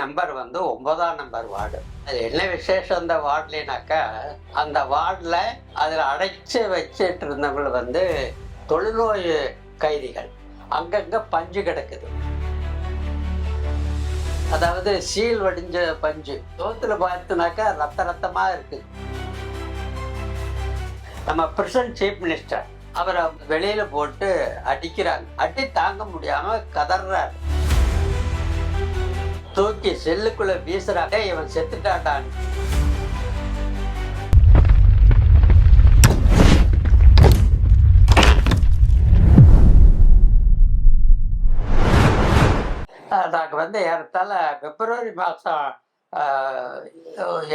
Number வந்து ஒன்பதாம் number ward. அது என்ன விசேஷம் அந்த வார்டுலனாக்கா அந்த வார்டில் அதில் அடைச்சு வச்சிட்டு இருந்தவங்க வந்து தொழுநோய் கைதிகள். அங்கங்க பஞ்சு கிடக்குது. அதாவது சீல் வடிஞ்ச பஞ்சு. தோத்தில் பார்த்துனாக்கா ரத்த ரத்தமா இருக்குது நம்ம பிரசன்ட் சீஃப் மினிஸ்டர் அவரை வெளியில போட்டு அடிக்கிறாங்க. அடி தாங்க முடியாம கதறாரு தூக்கி செல்லுக்குள்ள வீசுறாங்க இவன் செத்துட்டாட்டான் நாங்கள் வந்து ஏறத்தாழ பிப்ரவரி மாதம்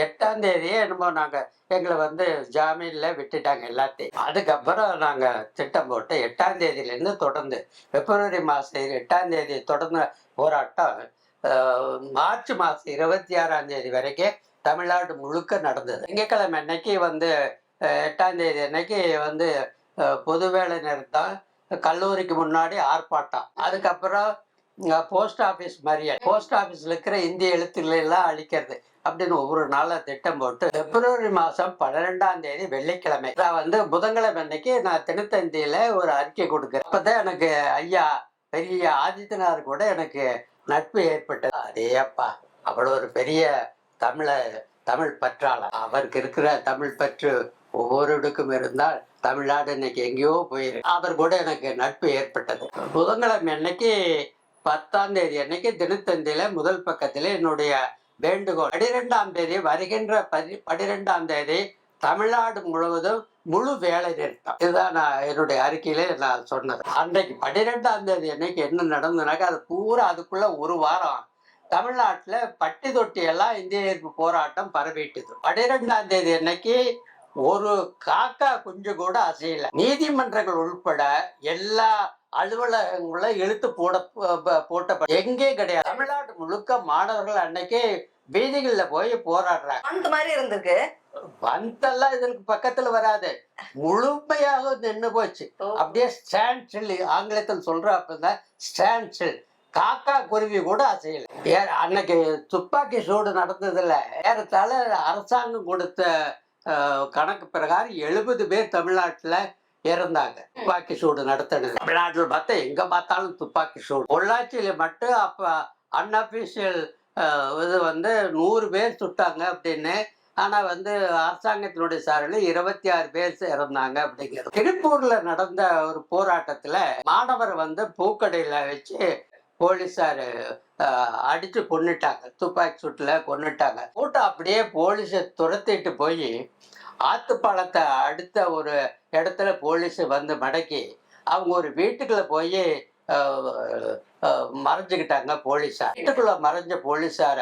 எட்டாம் தேதியே என்னமோ நாங்கள் எங்களை வந்து ஜாமீனில் விட்டுட்டாங்க எல்லாத்தையும். அதுக்கப்புறம் நாங்கள் திட்டம் போட்டு எட்டாம் தேதியிலேருந்து தொடர்ந்து பிப்ரவரி மாதம் எட்டாம் தேதி தொடர்ந்து போராட்டம் மார்ச் மாதம் இருபத்தி ஆறாம் தேதி வரைக்கும் தமிழ்நாடு முழுக்க நடந்தது. திங்கட்கிழமை அன்னைக்கு வந்து எட்டாம் தேதி அன்னைக்கு வந்து பொது வேலை நிறுத்தம் கல்லூரிக்கு முன்னாடி ஆர்ப்பாட்டம். அதுக்கப்புறம் போஸ்ட் ஆஃபீஸ் மறியல். போஸ்ட் ஆஃபீஸில் இருக்கிற இந்திய எழுத்துக்களெல்லாம் அழிக்கிறது அப்படின்னு ஒவ்வொரு நாளாக திட்டம் போட்டு பிப்ரவரி மாதம் பன்னிரெண்டாம் தேதி வெள்ளிக்கிழமை. நான் வந்து புதன்கிழமை அன்னைக்கு நான் தினத்தந்தியில் ஒரு அறிக்கை கொடுக்குறேன். அப்பதான் எனக்கு ஐயா பெரிய ஆதித்யநாத் கூட எனக்கு நட்பு ஏற்பட்டது. அதே அப்பா அவ்வளோ ஒரு பெரிய தமிழ தமிழ் பற்றாளர். அவருக்கு இருக்கிற தமிழ் பற்று ஒவ்வொருடுக்கும் இருந்தால் தமிழ்நாடு இன்னைக்கு எங்கேயோ போயிருக்கு அவர் கூட எனக்கு நட்பு ஏற்பட்டது. புதன்கிழமை அன்னைக்கு பத்தாம் தேதி அன்னைக்கு தினத்தந்தியில முதல் பக்கத்தில் என்னுடைய வேண்டுகோள். பனிரெண்டாம் தேதி வருகின்ற பதி பனிரெண்டாம் தேதி தமிழ்நாடு முழுவதும் முழு வேலை நிறுத்தம். இதுதான் நான் என்னுடைய அறிக்கையிலே நான் சொன்னது. அன்றைக்கு பன்னிரெண்டாம் தேதி அன்னைக்கு என்ன நடந்ததுனாக்கா அது பூரா அதுக்குள்ள ஒரு வாரம். தமிழ்நாட்டில் பட்டி தொட்டி எல்லாம் இந்திய எதிர்ப்பு போராட்டம் பரவிட்டுது. பன்னிரெண்டாம் தேதி அன்னைக்கு ஒரு காக்கா குஞ்சு கூட அசையல. நீதிமன்றங்கள் உள்பட எல்லா அலுவலகங்களும் இழுத்து போட போட்ட எங்கே கிடையாது. தமிழ்நாடு முழுக்க மாணவர்கள் அன்னைக்கு வீதிகள்ல போய் போராடுறாங்க. அந்த மாதிரி இருந்திருக்கு. பந்தெல்லாம் இதற்கு பக்கத்துல வராது. முழுமையாக நின்று போச்சு. அப்படியே ஸ்டாண்ட் ஸ்டில் ஆங்கிலத்தில் சொல்ற அப்பதான் ஸ்டாண்ட் ஸ்டில் காக்கா குருவி கூட அசையல. ஏ- அன்னைக்கு துப்பாக்கி சூடு நடந்ததுல ஏறத்தாழ அரசாங்கம் கொடுத்த கணக்கு பிரகாரம் எழுபது பேர் தமிழ்நாட்டுல இறந்தாங்க. துப்பாக்கி சூடு நடத்தினது. தமிழ்நாட்டில் பார்த்தா எங்க பார்த்தாலும் துப்பாக்கி சூடு. பொள்ளாச்சியில மட்டும் அப்ப அன்அபிஷியல் இது வந்து நூறு பேர் சுட்டாங்க அப்படின்னு ஆனா வந்து அரசாங்கத்தினுடைய சார்பில் இருபத்தி ஆறு பேர் இறந்தாங்க அப்படிங்கிறது. திருப்பூர்ல நடந்த ஒரு போராட்டத்துல மாணவர் வந்து பூக்கடையில வச்சு போலீஸார் அடிச்சு கொன்னுட்டாங்க. துப்பாக்கி சூட்டுல கொன்னுட்டாங்க. கூட்டம் அப்படியே போலீஸை துரத்திட்டு போய் ஆத்துப்பாலத்தை அடுத்த ஒரு இடத்துல போலீஸ் வந்து மடக்கி அவங்க ஒரு வீட்டுக்குள்ள போய் மறைஞ்சுக்கிட்டாங்க போலீஸார். வீட்டுக்குள்ள மறைஞ்ச போலீஸார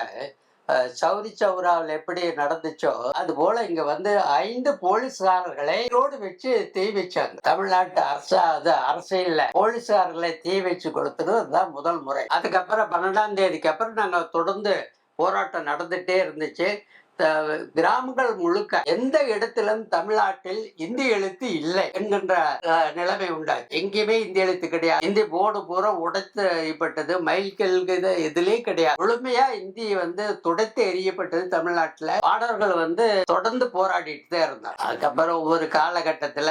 சௌரி சௌராவில் எப்படி நடந்துச்சோ அது போல இங்க வந்து ஐந்து போலீஸ்காரர்களை ரோடு வச்சு தீ வச்சாங்க. தமிழ்நாட்டு அரசா அது அரசியல்ல போலீஸ்காரர்களை தீ வச்சு கொடுத்தது அதுதான் முதல் முறை. அதுக்கப்புறம் பன்னெண்டாம் தேதிக்கு அப்புறம் நாங்க தொடர்ந்து போராட்டம் நடந்துட்டே இருந்துச்சு. கிராமங்கள் முழுக்க எந்த இடத்திலும் தமிழ்நாட்டில் இந்தி எழுத்து இல்லை என்கின்ற அஹ், நிலைமை உண்டாச்சு. எங்கேயுமே இந்தி எழுத்து கிடையாது. இந்தி போர்டு பூரா உடைத்தப்பட்டது மைல்கல் இதுலயே கிடையாது. முழுமையா இந்தி வந்து துடைத்து எறியப்பட்டது தமிழ்நாட்டுல. மாணவர்கள் வந்து தொடர்ந்து போராடிட்டு தான் இருந்தாங்க. அதுக்கப்புறம் ஒவ்வொரு காலகட்டத்துல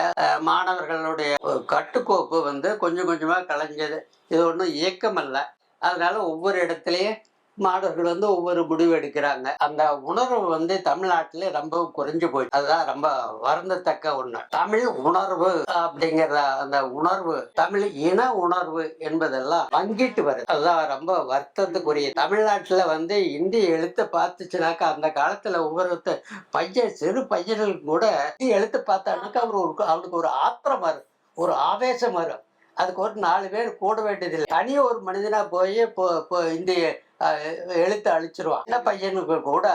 மாணவர்களுடைய கட்டுக்கோப்பு வந்து கொஞ்சம் கொஞ்சமா கலைஞ்சது. இது ஒன்றும் இயக்கம் அல்ல அதனால ஒவ்வொரு இடத்துலயும் மாணவர்கள் வந்து ஒவ்வொரு முடிவு எடுக்கிறாங்க. அந்த உணர்வு வந்து தமிழ்நாட்டில ரொம்ப குறைஞ்சு போயிடுச்சு அதுதான் ரொம்ப வருந்தத்தக்க ஒண்ணு. தமிழ் உணர்வு அப்படிங்கிற அந்த உணர்வு தமிழ் இன உணர்வு என்பதெல்லாம் வங்கிட்டு வருது. அதுதான் ரொம்ப வருத்தத்துக்குரிய. தமிழ்நாட்டில் வந்து இந்தி எழுத்து பார்த்துச்சுனாக்கா அந்த காலத்துல ஒவ்வொருத்த பையன் சிறு பையன்கள் கூட இந்தி எழுத்து பார்த்தானாக்கா அவர் ஒரு அவனுக்கு ஒரு ஆத்திரம் வரும். ஒரு ஆவேசம் வரும். அதுக்கு ஒரு நாலு பேர் கூட வேண்டியதில்லை. தனி ஒரு மனிதனாக போய் இப்போ இந்திய எழுத்து அழிச்சிருவான். சின்ன பையனுக்கு கூட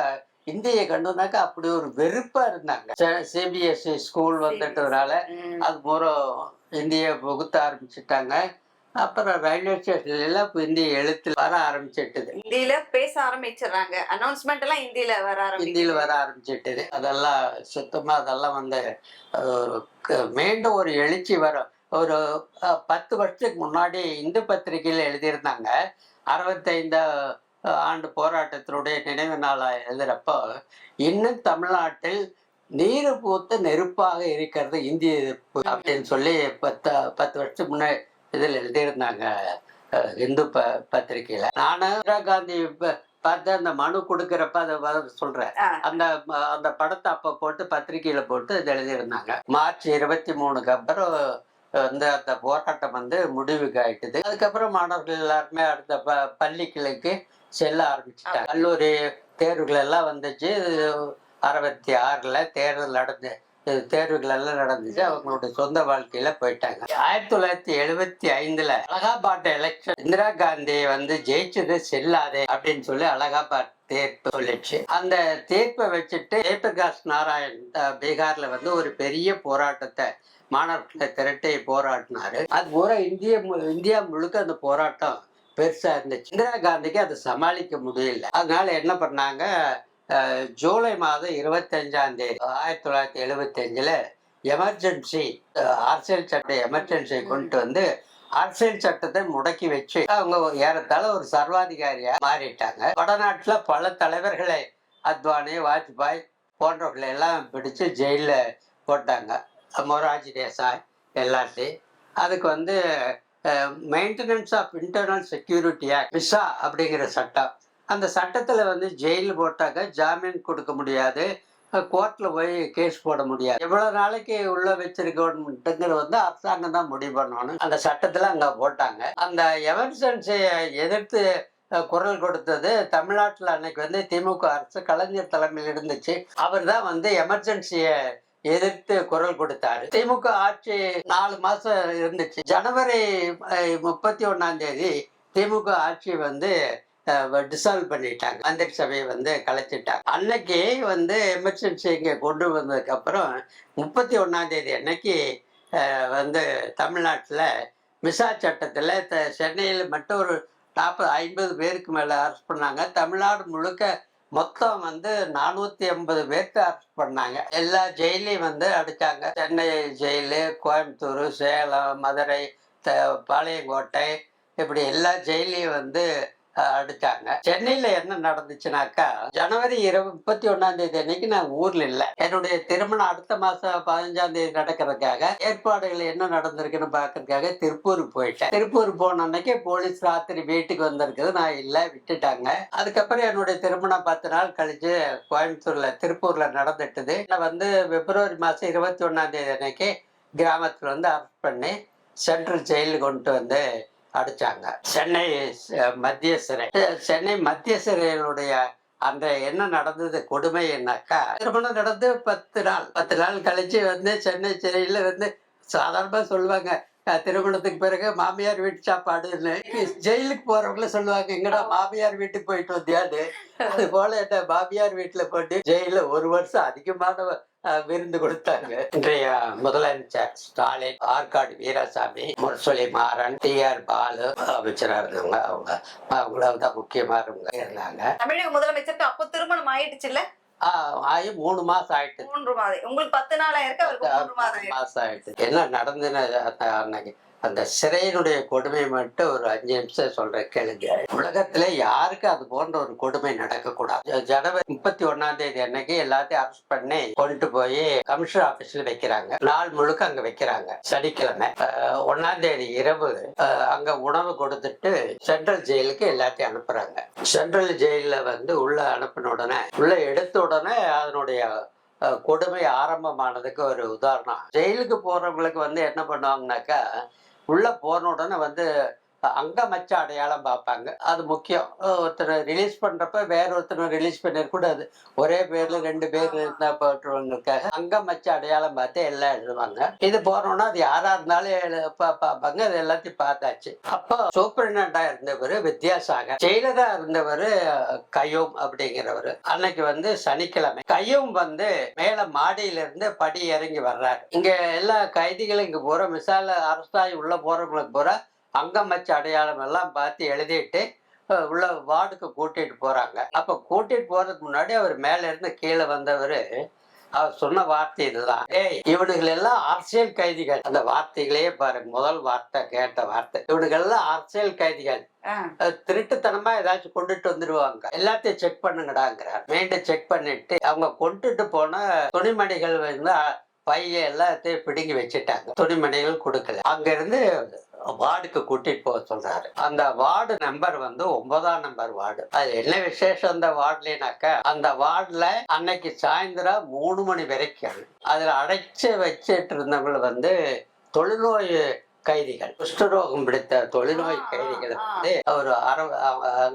இந்தியை கண்டுனாக்கா அப்படி ஒரு வெறுப்பா இருந்தாங்க. சிபிஎஸ்சி ஸ்கூல் வந்துட்டதுனால ம். அது மூலம் இந்திய புகுத்த ஆரம்பிச்சிட்டாங்க. அப்புறம் ரயில்வே ஸ்டேஷன்ல எல்லாம் இப்போ இந்திய எழுத்து வர ஆரம்பிச்சிட்டுது. ஹிந்தியில பேச ஆரம்பிச்சிடுறாங்க. அனௌன்ஸ்மெண்ட் எல்லாம் ஹிந்தியில வர ஆரம்பிக்குது. வர ஆரம்பிச்சிட்டுது. அதெல்லாம் சுத்தமா அதெல்லாம் வந்து மீண்டும் ஒரு எழுச்சி வரும். ஒரு பத்து வருஷத்துக்கு முன்னாடி இந்து பத்திரிகையில் எழுதியிருந்தாங்க. அறுபத்தைந்து ஆண்டு போராட்டத்தினுடைய நினைவு நாளா எழுதுறப்போ இன்னும் தமிழ்நாட்டில் நீரு பூத்த நெருப்பாக இருக்கிறது இந்திய எதிர்ப்பு அப்படின்னு சொல்லி பத்து பத்து வருஷத்துக்கு முன்னாடி இதில் எழுதியிருந்தாங்க இந்து ப பத்திரிகையில. நானும் இந்திரா காந்தி பார்த்து அந்த மனு கொடுக்கறப்ப அதை சொல்றேன். அந்த அந்த படத்தை அப்ப போட்டு பத்திரிகையில போட்டு இது எழுதியிருந்தாங்க. மார்ச் இருபத்தி மூணுக்கு அப்புறம் வந்து அந்த போராட்டம் வந்து முடிவுக்கு ஆயிட்டுது. அதுக்கப்புறம் மாணவர்கள் எல்லாருமே அடுத்த ப பள்ளி கிளைக்கு செல்ல ஆரம்பிச்சிட்டாங்க. கல்லூரி தேர்வுகள் எல்லாம் வந்துச்சு. அறுபத்தி ஆறுல தேர்தல் நடந்து தேர்வுகள் எல்லாம் நடந்துச்சு. அவங்களுடைய சொந்த வாழ்க்கையில போயிட்டாங்க. ஆயிரத்தி தொள்ளாயிரத்தி எழுபத்தி ஐந்துல அலகாபாத் எலெக்ஷன் இந்திரா காந்தி வந்து ஜெயிச்சது செல்லாதே அப்படின்னு சொல்லி அலகாபாத் தீர்ப்பு சொல்லிச்சு. அந்த தீர்ப்பை வச்சுட்டு ஜெயபிரகாஷ் நாராயண் பீகார்ல வந்து ஒரு பெரிய போராட்டத்தை மாணவர்களை திரட்டி போராடினாரு. அது பூரா இந்திய இந்தியா முழுக்க அந்த போராட்டம் பெருசா இருந்துச்சு. இந்திரா காந்திக்கு அதை சமாளிக்க முடியல. அதனால என்ன பண்ணாங்க? ஜூலை மாதம் இருபத்தஞ்சாம் தேதி ஆயிரத்தி தொள்ளாயிரத்தி எழுபத்தி அஞ்சுல எமர்ஜென்சி அரசியல் சட்ட எமர்ஜென்சியை கொண்டு வந்து அரசியல் சட்டத்தை முடக்கி வச்சு அவங்க ஏறத்தாழ ஒரு சர்வாதிகாரியா மாறிட்டாங்க. வடநாட்டுல பல தலைவர்களை அத்வானி வாஜ்பாய் போன்றவர்களை எல்லாம் பிடிச்சு ஜெயில போட்டாங்க. மொராஜி தேசாய் எல்லாத்தையும் அதுக்கு வந்து maintenance of internal security act visa அப்படிங்கிற சட்டம். அந்த சட்டத்தில் வந்து ஜெயில் போட்டாக்க ஜாமீன் கொடுக்க முடியாது. கோர்ட்டில் போய் கேஸ் போட முடியாது. எவ்வளோ நாளைக்கு உள்ள வச்சிருக்கணுங்கிறது வந்து அரசாங்கம் தான் முடிவு பண்ணணும். அந்த சட்டத்தில் அங்கே போட்டாங்க. அந்த எமர்ஜென்சியை எதிர்த்து குரல் கொடுத்தது தமிழ்நாட்டில் அன்னைக்கு வந்து திமுக அரசு. கலைஞர் தலைமையில் இருந்துச்சு. அவர் தான் வந்து எமர்ஜென்சியை எதிர்த்து குரல் கொடுத்தாரு. திமுக ஆட்சி நாலு மாசம் இருந்துச்சு. ஜனவரி முப்பத்தி ஒன்னாம் தேதி திமுக ஆட்சி வந்து டிசால்வ் பண்ணிட்டாங்க. மந்திரி சபையை வந்து கலைச்சிட்டாங்க. அன்னைக்கு வந்து எமர்ஜென்சி இங்கே கொண்டு வந்ததுக்கு அப்புறம் முப்பத்தி ஒன்னாம் தேதி அன்னைக்கு வந்து தமிழ்நாட்டில் மிசா சட்டத்தில் சென்னையில் மட்டும் ஒரு நாற்பது ஐம்பது பேருக்கு மேலே அரெஸ்ட் பண்ணாங்க. தமிழ்நாடு முழுக்க மொத்தம் வந்து நானூற்றி ஐம்பது பேர்த்து அரெஸ்ட் பண்ணாங்க. எல்லா ஜெயிலையும் வந்து அடிச்சாங்க. சென்னை ஜெயிலு கோயம்புத்தூர் சேலம் மதுரை த பாளையங்கோட்டை இப்படி எல்லா ஜெயிலையும் வந்து அடிச்சாங்க சென்னையில் என்ன நடந்துச்சுனாக்கா ஜனவரி இருபது முப்பத்தி ஒன்னாம் தேதி அன்னைக்கு நான் ஊர்ல இல்லை. என்னுடைய திருமணம் அடுத்த மாசம் பதினஞ்சாம் தேதி நடக்கிறதுக்காக ஏற்பாடுகள் என்ன நடந்திருக்குன்னு பார்க்கறதுக்காக திருப்பூருக்கு போயிட்டேன். திருப்பூர் போன அன்னைக்கு போலீஸ் ராத்திரி வீட்டுக்கு வந்திருக்குது. நான் இல்லை விட்டுட்டாங்க. அதுக்கப்புறம் என்னுடைய திருமணம் பத்து நாள் கழிச்சு கோயம்புத்தூர்ல திருப்பூர்ல நடந்துட்டுது. நான் வந்து பிப்ரவரி மாசம் இருபத்தி ஒன்னாம் தேதி அன்னைக்கு கிராமத்துல வந்து அரெஸ்ட் பண்ணி சென்ட்ரல் ஜெயிலுக்கு கொண்டு வந்து அடிச்சாங்க. சென்னை மத்திய சிறை. சென்னை மத்திய சிறையினுடைய அந்த என்ன நடந்தது கொடுமை என்னக்கா? திருமணம் நடந்து பத்து நாள். பத்து நாள் கழிச்சு வந்து சென்னை சிறையில வந்து சாதாரணமா சொல்லுவாங்க திருமணத்துக்கு பிறகு மாமியார் வீட்டு சாப்பாடுன்னு. ஜெயிலுக்கு போறவங்கள சொல்லுவாங்க எங்கடா மாமியார் வீட்டுக்கு போயிட்டு வந்தியான்னு? அது போல என்ன மாமியார் வீட்டுல போட்டு ஜெயில ஒரு வருஷம் அதிகமான விருந்து கொடுத்தாங்க. இன்றைய முதலமைச்சர் ஸ்டாலின் ஆற்காடு வீராசாமி முரசொலி மாறன் டி ஆர் பாலு அமைச்சரா இருந்தவங்க. அவங்க அவங்கள தான் முக்கியமா இருந்தவங்க. இருந்தாங்க. தமிழக முதலமைச்சருக்கு அப்போ திருமணம் ஆயிடுச்சுல்ல? ஆஹ், ஆகி மூணு மாசம் ஆயிட்டு. மூன்று மாதம். உங்களுக்கு பத்து நாள் ஆயிருக்கு. மாசம் ஆயிட்டு. என்ன நடந்துன்னு அந்த அன்னைக்கு? அந்த சிறையினுடைய கொடுமை மட்டும் ஒரு அஞ்சு நிமிஷம் சொல்றேன் கேளுங்க. உலகத்துல யாருக்கு அது போன்ற ஒரு கொடுமை நடக்கக்கூடாது? ஜனவரி முப்பத்தி ஒன்னாம் தேதி அன்னைக்கு எல்லாத்தையும் அரெஸ்ட் பண்ணி கொண்டு போய் கமிஷனர் ஆபீஸ்ல வைக்கிறாங்க. நாள் முழுக்க அங்க வைக்கிறாங்க. சனிக்கிழமை. அஹ், தேதி இரவு அஹ், அங்க உணவு கொடுத்துட்டு சென்ட்ரல் ஜெயிலுக்கு எல்லாத்தையும் அனுப்புறாங்க. சென்ட்ரல் ஜெயில வந்து உள்ள அனுப்பின உடனே உள்ள எடுத்த உடனே அதனுடைய கொடுமை ஆரம்பமானதுக்கு ஒரு உதாரணம். ஜெயிலுக்கு போறவங்களுக்கு வந்து என்ன பண்ணுவாங்கனாக்கா உள்ள போன உடனே வந்து அங்கமச்ச அடையாளம் பார்ப்பாங்க. அது முக்கியம். ஒருத்தரை ரிலீஸ் பண்றப்ப வேற ஒருத்தரை ரிலீஸ் பண்ணிடக்கூடாது ஒரே பேர்ல ரெண்டு பேர் இருந்தா போட்டுருவங்களுக்காக அங்கமச்ச அடையாளம் பார்த்து எல்லாம் எழுதுவாங்க. இது போனோம்னா அது யாரா இருந்தாலும் பார்ப்பாங்க. அது எல்லாத்தையும் பார்த்தாச்சு. அப்போ சூப்பரிண்டா இருந்தவர் வித்யாசாகர். ஜெயிலரா இருந்தவர் கையோம் அப்படிங்கிறவர். அன்னைக்கு வந்து சனிக்கிழமை. கையும் வந்து மேல மாடியில இருந்து படி இறங்கி வர்றாரு. இங்க எல்லா கைதிகளும் இங்க பூரா மிசால அரசாகி உள்ள போறவங்களுக்கு பூரா அங்கம் வச்ச அடையாளம் எல்லாம் பார்த்து எழுதிட்டு உள்ள வார்டுக்கு கூட்டிட்டு போறாங்க. அப்ப கூட்டிட்டு போறதுக்கு முன்னாடி அவர் மேல இருந்து கீழே வந்தவர் அவர் சொன்ன வார்த்தை இதுதான். ஏய் இவனுகள் எல்லாம் அரசியல் கைதிகள். அந்த வார்த்தைகளையே பாருங்க முதல் வார்த்தை கேட்ட வார்த்தை. இவனுகள் எல்லாம் அரசியல் கைதிகள். திருட்டுத்தனமா ஏதாச்சும் கொண்டுட்டு வந்துருவாங்க. எல்லாத்தையும் செக் பண்ணுங்கடாங்கிறார். மீண்டும் செக் பண்ணிட்டு அவங்க கொண்டுட்டு போன துணிமணிகள் வந்து பைய எல்லாத்தையும் பிடுங்கி வச்சுட்டாங்க. துணிமணிகள் கொடுக்கல. அங்க இருந்து வார்டுக்கு கூட்டிட்டு போக சொல்றாரு. அந்த வார்டு நம்பர் வந்து ஒன்பதாம் நம்பர் வார்டு. அது என்ன விசேஷம் அந்த வார்டுலனாக்கா அந்த வார்டுல அன்னைக்கு சாயந்தரம் மூணு மணி வரைக்கும் அதுல அடைச்சு வச்சிட்டு இருந்தவங்க வந்து தொழுநோய் கைதிகள் குஷ்டரோகம் பிடித்த தொழுநோய் கைதிகள் வந்து ஒரு அறு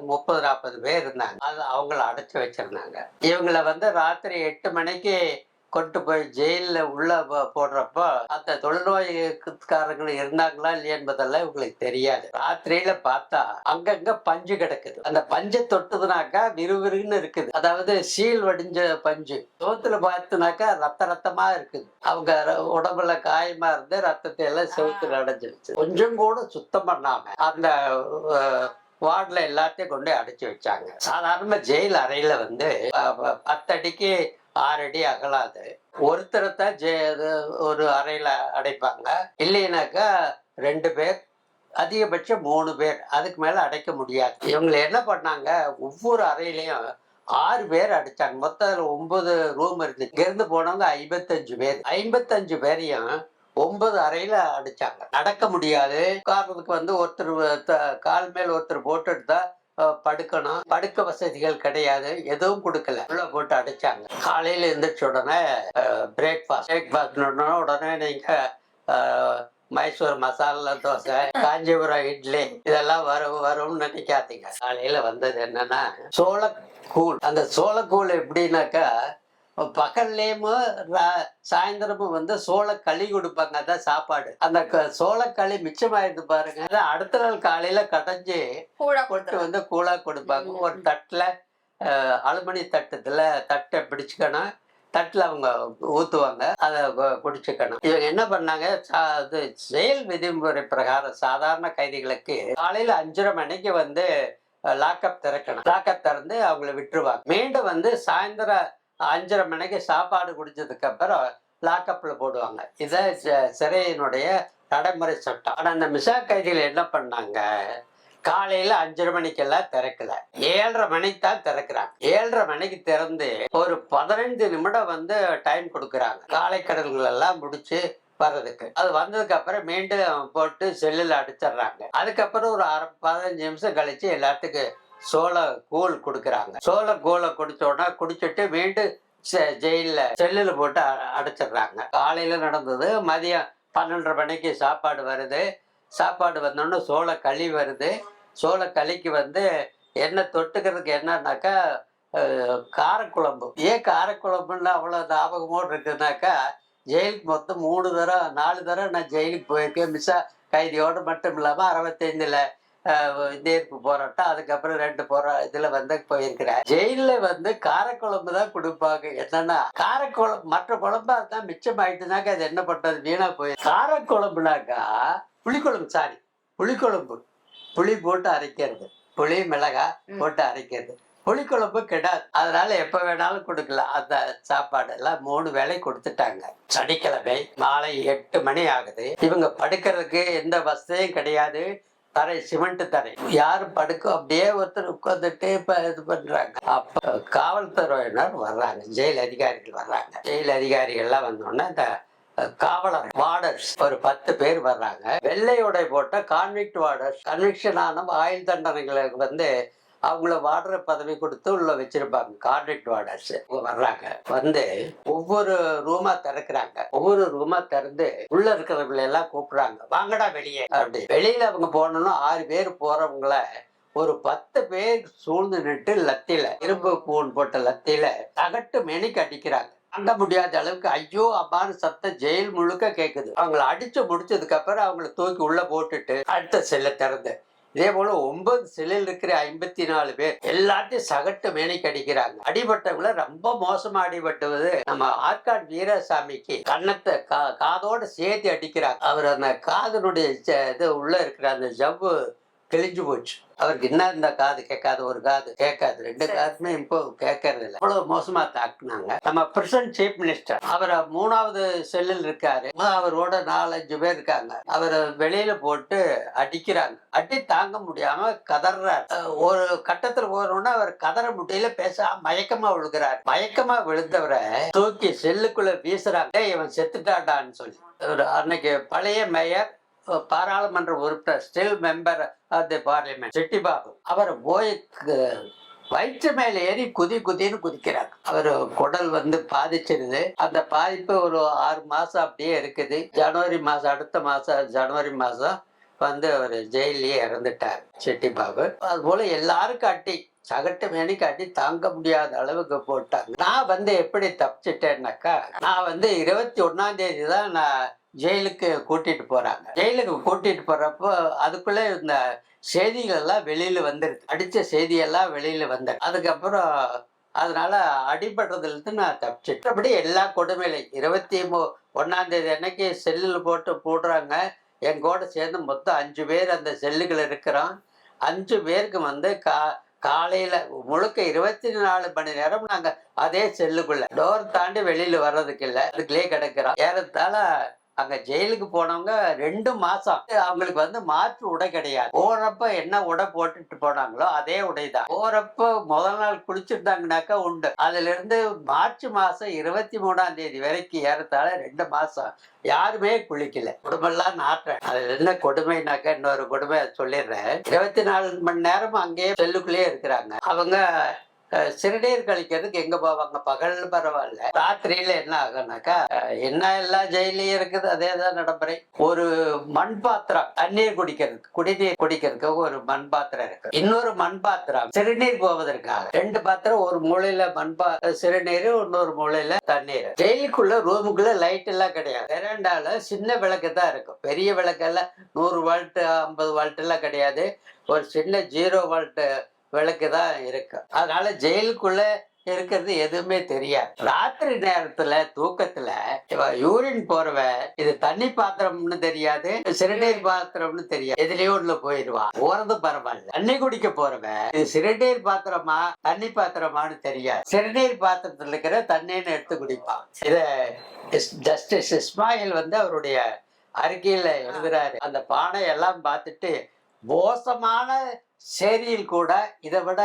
முப்பது நாற்பது பேர் இருந்தாங்க. அது அவங்கள அடைச்சு வச்சிருந்தாங்க. இவங்கள வந்து ராத்திரி எட்டு மணிக்கு கொண்டு போய் ஜெயில்ல உள்ள போடுறப்போ அந்த தொழுநோய்க்காரர்கள் இருந்தாங்களா இல்லையா என்பதெல்லாம் இவங்களுக்கு தெரியாது. ராத்திரியில பார்த்தா அங்கங்க பஞ்சு கிடக்குது. அந்த பஞ்சை தொட்டுதுனாக்கா விறுவிறுன்னு இருக்குது. அதாவது சீல் வடிஞ்ச பஞ்சு. சோத்துல பார்த்துனாக்கா ரத்த ரத்தமா இருக்குது. அவங்க உடம்புல காயமா இருந்து ரத்தத்தை எல்லாம் செவுத்துல அடைஞ்சிருச்சு. கொஞ்சம் கூட சுத்தம் பண்ணாம அந்த வார்டுல எல்லாத்தையும் கொண்டு அடைச்சு வச்சாங்க. சாதாரண ஜெயில் அறையில வந்து பத்தடிக்கு ஆறடி அகலாது. ஒருத்தரை தான் ஜெ இது ஒரு அறையில அடைப்பாங்க. இல்லைனாக்கா ரெண்டு பேர் அதிகபட்சம் மூணு பேர் அதுக்கு மேல அடைக்க முடியாது. இவங்களை என்ன பண்ணாங்க ஒவ்வொரு அறையிலையும் ஆறு பேர் அடித்தாங்க மொத்தம் அதுல ஒன்பது ரூம் இருந்துச்சு. இங்கேருந்து போனவங்க ஐம்பத்தஞ்சு பேர். ஐம்பத்தஞ்சு பேரையும் ஒன்பது அறையில அடித்தாங்க நடக்க முடியாது. காரணத்துக்கு வந்து ஒருத்தர் கால் மேல் ஒருத்தர் போட்டுட்டு தான் படுக்கணும். படுக்க வசதிகள் கிடையாது. எதுவும் கொடுக்கல. உள்ள போட்டு அடிச்சாங்க. காலையில எந்திரிச்ச உடனே பிரேக்ஃபாஸ்ட் பிரேக்ஃபாஸ்ட் உடனே நீங்க மைசூர் மசாலா தோசை காஞ்சிபுரம் இட்லி இதெல்லாம் வரும் வரும்னு நினைக்காதீங்க. காலையில வந்தது என்னன்னா சோளக்கூழ் அந்த சோளக்கூழ் எப்படின்னாக்கா பகல்லையும் சாயந்தரமும் வந்து சோளக்களி கொடுப்பாங்க அதான் சாப்பாடு. அந்த சோளக்களி மிச்சமாயிருந்து பாருங்க. அதை அடுத்த நாள் காலையில கடைஞ்சு கூழா கொட்டு. வந்து கூழா கொடுப்பாங்க. ஒரு தட்டுல அலுமினி தட்டுல தட்டை பிடிச்சுக்கணும். தட்டுல அவங்க ஊத்துவாங்க. அதை குடிச்சுக்கணும். இவங்க என்ன பண்ணாங்க? இது செயல் விதிமுறை பிரகாரம் சாதாரண கைதிகளுக்கு காலையில அஞ்சரை மணிக்கு வந்து லாக்அப் திறக்கணும். லாக்அப் திறந்து அவங்கள விட்டுருவாங்க. மீண்டும் வந்து சாயந்தரம் அஞ்சரை மணிக்கு சாப்பாடு குடிச்சதுக்கு அப்புறம் லாக்கப்பில் போடுவாங்க. இதான் ச- சிறையினுடைய நடைமுறை சட்டம். ஆனால் அந்த மிசா கைதிகள் என்ன பண்ணாங்க? காலையில அஞ்சரை மணிக்கெல்லாம் திறக்கல. ஏழரை மணிக்கு தான் திறக்கிறாங்க. ஏழரை மணிக்கு திறந்து ஒரு பதினைஞ்சு நிமிடம் வந்து டைம் கொடுக்குறாங்க. காலை கடல்கள் எல்லாம் முடிச்சு வர்றதுக்கு. அது வந்ததுக்கு அப்புறம் மீண்டும் போட்டு செல்லுல அடிச்சிடுறாங்க. அதுக்கப்புறம் ஒரு அரை பதினஞ்சு நிமிஷம் கழிச்சு எல்லாத்துக்கும் சோள கூழ் கொடுக்குறாங்க. சோள கூழை குடிச்ச உடனே குடிச்சிட்டு மீண்டும் செ- செல்லில் போட்டு அடைச்சிடுறாங்க. காலையில் நடந்தது மதியம் பன்னெண்டரை மணிக்கு சாப்பாடு வருது. சாப்பாடு வந்தோடனே சோள களி வருது. சோள களிக்கு வந்து என்ன தொட்டுக்கிறதுக்கு என்னன்னாக்கா காரக்குழம்பு. ஏன் காரக்குழம்புன்னு அவ்வளோ ஞாபகமோடு இருக்குதுனாக்கா ஜெயிலுக்கு மொத்தம் மூணு தடவை நாலு தடவை நான் ஜெயிலுக்கு போயிருக்கேன். மிஸ்ஸா கைதியோடு மட்டும் இல்லாமல் அறுபத்தைந்தில் நேர்ப்பு போராட்டம். அதுக்கப்புறம் ரெண்டு போரா இதுல வந்து போயிருக்கிறேன் ஜெயில்ல வந்து காரக்குழம்பு தான் கொடுப்பாங்க. என்னன்னா காரக்குழம்பு மற்ற குழம்பா தான் மிச்சம் ஆயிட்டுனாக்கா அது என்ன பண்றது? வீணா போய் காரக்குழம்புனாக்கா புளிக்குழம்பு சாரி புளிக்குழம்பு. புளி போட்டு அரைக்கிறது. புளி மிளகாய். போட்டு அரைக்கிறது. புளிக்குழம்பு கிடாது. அதனால எப்ப வேணாலும் கொடுக்கலாம். அந்த சாப்பாடு எல்லாம் மூணு வேளை கொடுத்துட்டாங்க. சனிக்கிழமை மாலை எட்டு மணி ஆகுது. இவங்க படுக்கிறதுக்கு எந்த வசதியும் கிடையாது. தரை சிமெண்ட் தரை. யாரும் படுக்க அப்படியே ஒருத்தர் உட்காந்துட்டு இப்ப இது பண்றாங்க. அப்ப காவல்துறையினர் வர்றாங்க ஜெயில் அதிகாரிகள் வர்றாங்க. ஜெயில் அதிகாரிகள்லாம் வந்தோடனே இந்த காவலர் வார்டர்ஸ் ஒரு பத்து பேர் வர்றாங்க. வெள்ளை உடை போட்ட கான்விக்ட் வார்டர்ஸ் கன்விக்ஷன் ஆன ஆயுள் தண்டனைகளுக்கு வந்து அவங்கள வார்டர் பதவி கொடுத்து உள்ள வச்சிருப்பாங்க கான்விக்ட் வார்டர்ஸ் வர்றாங்க. வந்து ஒவ்வொரு ரூமா திறக்கிறாங்க. ஒவ்வொரு ரூமா திறந்து உள்ள இருக்கிறவங்களை எல்லாம் கூப்பிடுறாங்க. வாங்கடா வெளியே அப்படி வெளியில அவங்க போனோம்னா ஆறு பேர் போறவங்கள ஒரு பத்து பேர் சூழ்ந்து நின்று லத்தியில இரும்பு பூன் போட்ட லத்தியில தகட்டு மெனிக்கு அடிக்கிறாங்க. தாங்க முடியாத அளவுக்கு ஐயோ அப்பான்னு சத்தம் ஜெயில் முழுக்க கேட்குது அவங்கள அடிச்சு முடிச்சதுக்கு அப்புறம் அவங்கள தூக்கி உள்ள போட்டுட்டு அடுத்த செல்ல திறந்து இதே போல ஒன்பது சிலையில் இருக்கிற ஐம்பத்தி நாலு பேர் எல்லாத்தையும் சகட்டு மேனிக்கு அடிக்கிறாங்க. அடிபட்டவங்கள ரொம்ப மோசமா அடிபட்டுவது நம்ம ஆற்காடு வீரசாமிக்கு கன்னத்தை கா- காதோட சேர்த்து அடிக்கிறாங்க. அவர் அந்த காதனுடைய இது உள்ள இருக்கிற அந்த ஜவ்வு கிழிஞ்சு போச்சு. அவருக்கு என்ன இந்த காது? கேட்காது ஒரு காது. கேட்காது. ரெண்டு காதுமே இப்போ கேட்கறது இல்லை. அவ்வளவு மோசமா தாக்குனாங்க. நம்ம பிரசன்ட் சீஃப் மினிஸ்டர் அவர் மூணாவது செல்லில் இருக்காரு. அவரோட நாலஞ்சு பேர் இருக்காங்க. அவரை வெளியில போட்டு அடிக்கிறாங்க. அடி தாங்க முடியாம கதறாரு ஒரு கட்டத்துல போறோம்னா அவர் கதற முடியல பேச மயக்கமா விழுகிறார். மயக்கமா விழுந்தவரை தூக்கி செல்லுக்குள்ள வீசுறாங்க. "டேய், இவன் செத்துட்டாடான்னு சொல்லி. ஒரு அன்னைக்கு பழைய மேயர் பாராளுமன்ற உறுப்பினர் still member the parliament Chettibabu அவர் போய் வயிற்று மேல ஏறி குதி குதின்னு குதிக்கிறார். அவர் குடல் வந்து பாதிச்சிருது. அந்த பாதிப்பு ஒரு ஆறு மாசம் அப்படியே இருக்குது. ஜனவரி மாசம் அடுத்த மாசம் ஜனவரி மாசம் வந்து அவர் ஜெயிலே இறந்துட்டார் செட்டிபாபு அது போல எல்லாருக்கும் அட்டி சகட்டு மேனி அடி தாங்க முடியாத அளவுக்கு போட்டாங்க. நான் வந்து எப்படி தப்பிச்சிட்டேன்னாக்கா நான் வந்து இருபத்தி ஒன்னாம் தேதி தான் நான் ஜெயிலுக்கு கூட்டிட்டு போறாங்க. ஜெயிலுக்கு கூட்டிட்டு போறப்போ அதுக்குள்ள இந்த செய்திகள் எல்லாம் வெளியில வந்துருக்கு. அடிச்ச செய்தியெல்லாம் வெளியில வந்தது அதுக்கப்புறம் அதனால அடிபடுறதுலேருந்து நான் தப்பிச்சிட்டேன். அப்படி எல்லா கொடுமையிலையும் இருபத்தி மூ ஒன்றாந்தேதி அன்னைக்கு செல்லில் போட்டு போடுறாங்க. என் கூட சேர்ந்து மொத்தம் அஞ்சு பேர் அந்த செல்லுகள் இருக்கிறோம் அஞ்சு பேருக்கு வந்து கா காலையில் முழுக்க இருபத்தி நாலு மணி நேரம் நாங்கள் அதே செல்லுக்குள்ள. டோர் தாண்டி வெளியில் வர்றதுக்கு இல்லை. அதுக்குள்ளே கிடக்கிறோம் ஏறத்தால அங்க ஜெயிலுக்கு போனவங்க ரெண்டு மாசம். அவங்களுக்கு வந்து மாற்று உடை கிடையாது. போறப்ப என்ன உடை போட்டுட்டு போனாங்களோ அதே உடை தான். போறப்ப முதல் நாள் குளிச்சிருந்தாங்கனாக்கா உண்டு. அதுல இருந்து மார்ச் மாசம் இருபத்தி மூணாம் தேதி வரைக்கும் ஏறத்தாழ ரெண்டு மாசம். யாருமே குளிக்கல. குடும்பம்லாம் நாட்டுறேன் அது என்ன கொடுமைனாக்கா இன்னொரு கொடுமை சொல்லிடுறேன். இருபத்தி நாலு மணி நேரம் அங்கேயே செல்லுக்குள்ளேயே இருக்கிறாங்க. அவங்க சிறுநீர் கழிக்கிறதுக்கு எங்க போவாங்க? பகல் பரவாயில்ல. ராத்திரியில என்ன ஆகும்னாக்கா என்ன எல்லா ஜெயிலையும் இருக்குது அதே தான் நடைமுறை. ஒரு மண் பாத்திரம் தண்ணீர் குடிக்கிறதுக்கு குடிநீர் குடிக்கிறதுக்கு ஒரு மண் பாத்திரம் இருக்கு. இன்னொரு மண் பாத்திரம் சிறுநீர் போவதற்காக. ரெண்டு பாத்திரம் ஒரு மூலையில மண் பா சிறுநீர் இன்னொரு மூலையில தண்ணீர். ஜெயிலுக்குள்ள ரூமுக்குள்ள லைட் எல்லாம் கிடையாது. வெராண்டால சின்ன விளக்கு தான் இருக்கும். பெரிய விளக்கெல்லாம் நூறு வால்ட்டு ஐம்பது வால்ட் எல்லாம் கிடையாது. ஒரு சின்ன ஜீரோ வால்ட்டு விளக்கு தான் இருக்கு. அதனால ஜெயிலுக்குள்ள இருக்கிறது எதுவுமே தெரியாது. ராத்திரி நேரத்துல தூக்கத்துல யூரின் போறவ இது தண்ணி பாத்திரம்னு தெரியாது சிறுநீர் பாத்திரம்னு தெரியாது. எதுலயோ உள்ள போயிடுவா போறது பரவாயில்ல. தண்ணி குடிக்க போறவ இது சிறுநீர் பாத்திரமா தண்ணி பாத்திரமான்னு தெரியாது. சிறுநீர் பாத்திரத்துல இருக்கிற தண்ணீர்னு எடுத்து குடிப்பான். இத ஜஸ்டிஸ் இஸ்மாயில் வந்து அவருடைய அறிக்கையில எழுதுறாரு. அந்த பானை எல்லாம் பார்த்துட்டு மோசமான சேரியில் கூட இதை விட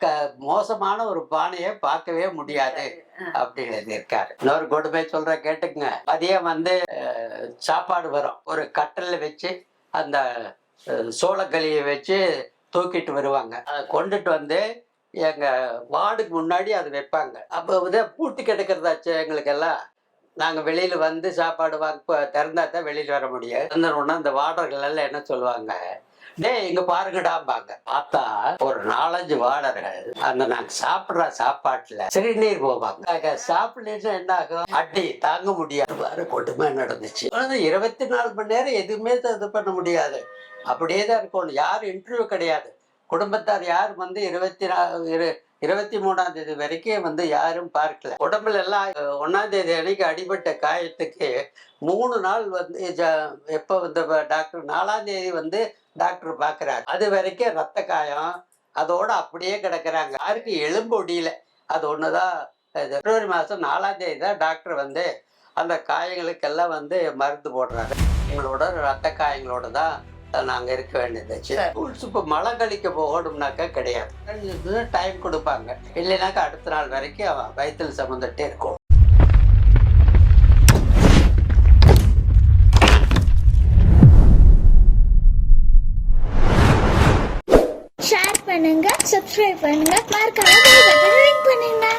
க மோசமான ஒரு பானையை பார்க்கவே முடியாது அப்படின்னு எழுதியிருக்காரு இன்னொரு கொடுமை சொல்ற கேட்டுக்குங்க. மதியம் வந்து சாப்பாடு வரும். ஒரு கட்டல்ல வச்சு அந்த சோளக்களியை வச்சு தூக்கிட்டு வருவாங்க. அதை கொண்டுட்டு வந்து எங்க வார்டுக்கு முன்னாடி அது வைப்பாங்க. அப்போ வந்து பூட்டி கிடக்கிறதாச்சு எங்களுக்கெல்லாம்? நாங்க வெளியில வந்து சாப்பாடு வாங்க திறந்தா தான் வெளியில வர முடியும். திறந்தோன்னா அந்த வார்டர்கள் எல்லாம் என்ன சொல்லுவாங்க? டேய் இங்க பாருங்கடாம்பாங்க. பார்த்தா ஒரு நாலஞ்சு வாடர்கள் அந்த நாங்க சாப்பிடுற சாப்பாட்டுல சிறுநீர் போவாங்க. சாப்பிடலாம் என்ன ஆகும் அடி தாங்க முடியாது. வேற கொடுமை நடந்துச்சு. இருபத்தி நாலு மணி நேரம் எதுவுமே இது பண்ண முடியாது. அப்படியே தான் இருக்கணும். யாரும் இன்டர்வியூ கிடையாது. குடும்பத்தார் யாரும் வந்து இருபத்தி நாலு இரு இருபத்தி மூணாம் தேதி வரைக்கும் வந்து யாரும் பார்க்கல. உடம்புல எல்லாம் ஒன்னாம் தேதி அன்னைக்கு அடிபட்ட காயத்துக்கு மூணு நாள் வந்து எப்போ எப்ப வந்து டாக்டர் நாலாம் தேதி வந்து டாக்டர் பார்க்குறாரு அது வரைக்கும் ரத்த காயம் அதோட அப்படியே கிடக்குறாங்க. யாருக்கு எலும்பு ஒடியல. அது ஒண்ணுதான். தான் பிப்ரவரி மாதம் நாலாம் தேதி தான் டாக்டர் வந்து அந்த காயங்களுக்கெல்லாம் வந்து மருந்து போடுறாரு. எங்களோட ரத்த காயங்களோட தான் நாங்கள் இருக்க வேண்டியது. ஸ்கூல்ஸ் இப்போ மழை கழிக்க போகணும்னாக்கா கிடையாது. டைம் கொடுப்பாங்க. இல்லைனாக்கா அடுத்த நாள் வரைக்கும் அவன் வயிற்றுல சம்மந்துட்டே இருக்கும். பண்ணுங்க சப்ஸ்கிரைப் பண்ணுங்க மறக்காம பண்ணுங்க.